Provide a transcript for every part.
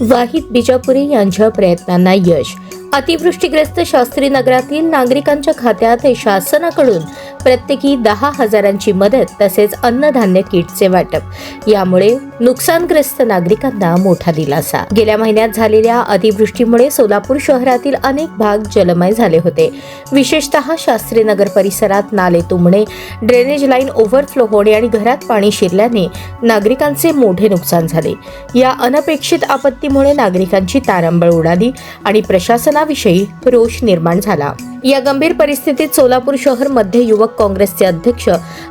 वाहिद बिजापुरे यांच्या प्रयत्नांना यश. अतिवृष्टीग्रस्त शास्त्री नगरातील नागरिकांच्या खात्यात शासनाकडून प्रत्येकी दहा हजारांची मदत तसेच अन्नधान्य किटचे वाटप. यामुळे नुकसानग्रस्त नागरिकांना मोठा दिलासा. गेल्या महिन्यात झालेल्या अतिवृष्टीमुळे सोलापूर शहरातील अनेक भाग जलमय झाले होते. विशेषतः शास्त्री नगर परिसरात नाले तुंबणे ड्रेनेज लाईन ओव्हरफ्लो होणे आणि घरात पाणी शिरल्याने नागरिकांचे मोठे नुकसान झाले. या अनपेक्षित आपत्तीमुळे नागरिकांची तारंबळ उडाली आणि प्रशासना याविषयी रोष निर्माण झाला. या गंभीर परिस्थितीत सोलापूर शहर मध्य युवक काँग्रेसचे अध्यक्ष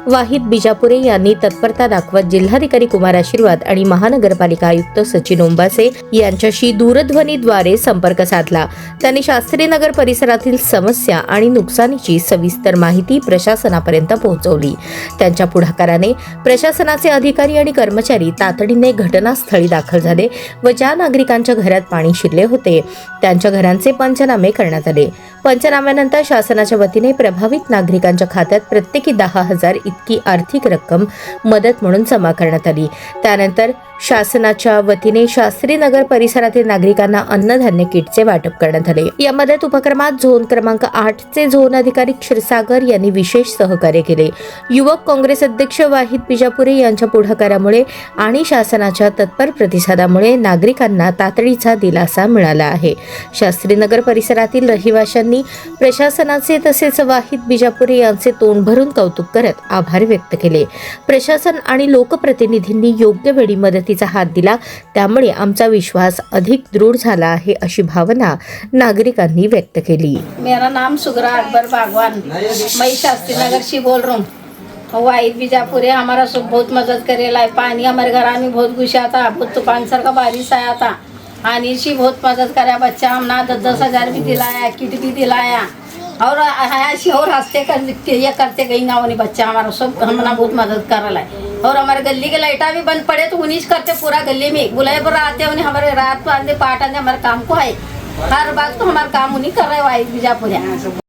वाहिद बिजापुरे यांनी तत्परता दाखवत जिल्हाधिकारी कुमार आशीर्वाद आणि महानगरपालिका आयुक्त सचिन ओंबासे यांच्याशी दूरध्वनीद्वारे संपर्क साधला. त्यांनी शास्त्रीनगर परिसरातील समस्या आणि नुकसानीची सविस्तर माहिती प्रशासनापर्यंत पोहोचवली. त्यांच्या पुढाकाराने प्रशासनाचे अधिकारी आणि कर्मचारी तातडीने घटनास्थळी दाखल झाले व ज्या नागरिकांच्या घरात पाणी शिरले होते त्यांच्या घरांचे पंचनामे करण्यात आले. पंचनाम्यानंतर शासनाच्या वतीने प्रभावित नागरिकांच्या खात्यात प्रत्येकी दहा हजार इतकी आर्थिक रक्कम मदत म्हणून जमा करण्यात आली. त्यानंतर शासनाच्या वतीने शास्त्री नगर परिसरातील नागरिकांना अन्नधान्य किटचे वाटप करण्यात आले. या मदत उपक्रमात झोन क्रमांक आठ चे झोन अधिकारी क्षीरसागर यांनी विशेष सहकार्य केले. युवक काँग्रेस अध्यक्ष वाहिद बिजापुरे यांच्या पुढाकारामुळे आणि शासनाच्या तत्पर प्रतिसादामुळे नागरिकांना तातडीचा दिलासा मिळाला आहे. शास्त्रीनगर परिसरातील रहिवाशांनी प्रशासनाचे तसेच वाहिद बिजापुरे यांचे तोंड भरून कौतुक करत आभार व्यक्त केले. प्रशासन आणि लोकप्रतिनिधींनी योग्य वेळी मदत मदतीचा हात दिला. त्यामुळे आमचा विश्वास अधिक दृढ झाला आहे अशी भावना नागरिकांनी व्यक्त केली. मेरा नाम सुगरा अकबर बागवान. मैं शास्त्री नगर से बोल रहा हूँ। वाहिद बीजापुर है हमारा सब बहुत मदद करेला है। पानी हमारे घर में बहुत घुसा था बहुत तूफान सर का बारिश आया था। आनी से बहुत मदद करा बच्चा हमने दस दस हजार भी दिलाया किट भी दिलाया। और ऐसी और हंसते कर ये करते गई ना उन्हें बच्चा हमारा सब हमने बहुत मदद करायला है। और हमारे गली के लाइटा भी बंद पड़े तो उन्हीं से करते पूरा गली में। बुलाए पर आते उन्हें हमारे रात को आंधे पाट आंधे हमारे काम को आए हर बात तो हमारा काम उन्हीं कर रहे वाहिद बीजापुर है।